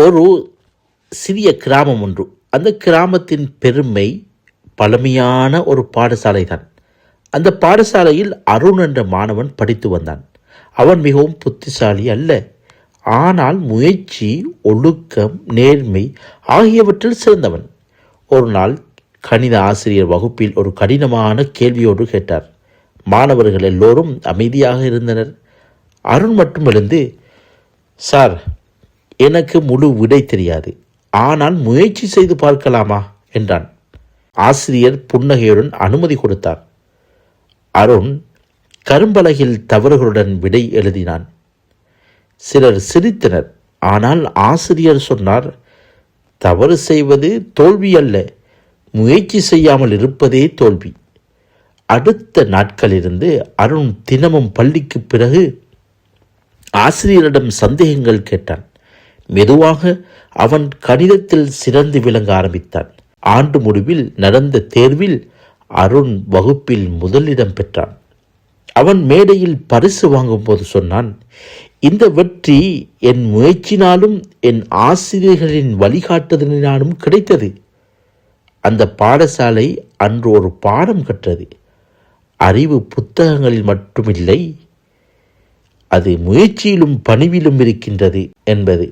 ஒரு சிறிய கிராமம் ஒன்று. அந்த கிராமத்தின் பெருமை பழமையான ஒரு பாடசாலை தான். அந்த பாடசாலையில் அருண் என்ற மாணவன் படித்து வந்தான். அவன் மிகவும் புத்திசாலி அல்ல. ஆனால் முயற்சி ஒழுக்கம் நேர்மை ஆகியவற்றில் சிறந்தவன். ஒரு நாள் கணித ஆசிரியர் வகுப்பில் ஒரு கடினமான கேள்வியோடு கேட்டார். மாணவர்கள் எல்லோரும் அமைதியாக இருந்தனர். அருண் மட்டும் எழுந்து சார் எனக்கு முழு விடை தெரியாது. ஆனால் முயற்சி செய்து பார்க்கலாமா? என்றான். ஆசிரியர் புன்னகையுடன் அனுமதி கொடுத்தார். அருண் கரும்பலகில் தவறுகளுடன் விடை எழுதினான். சிலர் சிரித்தனர். ஆனால் ஆசிரியர் சொன்னார் தவறு செய்வது தோல்வி அல்ல. முயற்சி செய்யாமல் இருப்பதே தோல்வி. அடுத்த நாட்களிலிருந்து அருண் தினமும் பள்ளிக்கு பிறகு ஆசிரியரிடம் சந்தேகங்கள் கேட்டான். மெதுவாக அவன் கணிதத்தில் சிறந்து விளங்க ஆரம்பித்தான். ஆண்டு முடிவில் நடந்த தேர்வில் அருண் வகுப்பில் முதலிடம் பெற்றான். அவன் மேடையில் பரிசு வாங்கும்போது சொன்னான் இந்த வெற்றி என் முயற்சினாலும் என் ஆசிரியர்களின் வழிகாட்டுதலினாலும் கிடைத்தது. அந்த பாடசாலை அன்று ஒரு பாடம் கற்றது. அறிவு புத்தகங்களில் மட்டுமில்லை அது முயற்சியிலும் பணிவிலும் இருக்கின்றது என்பது.